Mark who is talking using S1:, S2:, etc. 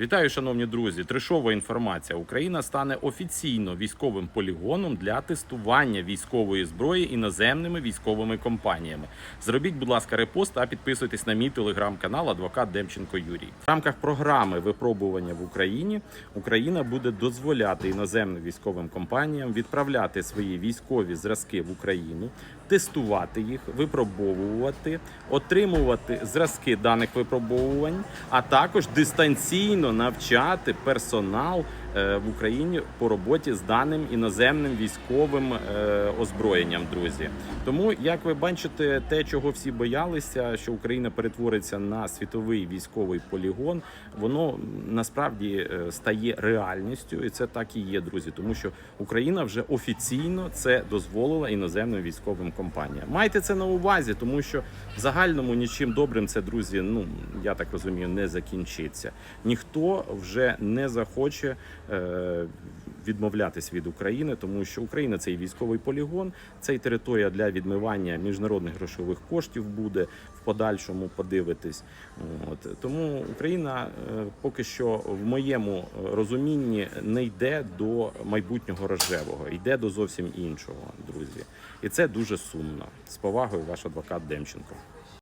S1: Вітаю, шановні друзі! Трешова інформація. Україна стане офіційно військовим полігоном для тестування військової зброї іноземними військовими компаніями. Зробіть, будь ласка, репост та підписуйтесь на мій телеграм-канал Адвокат Демченко Юрій. В рамках програми випробування в Україні Україна буде дозволяти іноземним військовим компаніям відправляти свої військові зразки в Україну, тестувати їх, випробовувати, отримувати зразки даних випробовувань, а також дистанційно навчати персонал в Україні по роботі з даним іноземним військовим е, озброєнням. Друзі, тому як ви бачите, те, чого всі боялися, що Україна перетвориться на світовий військовий полігон, воно насправді е, стає реальністю, і це так і є, друзі, тому що Україна вже офіційно це дозволила іноземним військовим компаніям. Майте це на увазі, тому що в загальному нічим добрим це, друзі, ну я так розумію, не закінчиться. Ніхто вже не захоче е, відмовлятись від України, тому що Україна це і військовий полігон, це і територія для відмивання міжнародних грошових коштів буде в подальшому подивитись. От тому Україна е, поки що в моєму е, розумінні не йде до майбутнього рожевого, йде до зовсім іншого, друзі. І це дуже сумно. З повагою, ваш адвокат Демченко.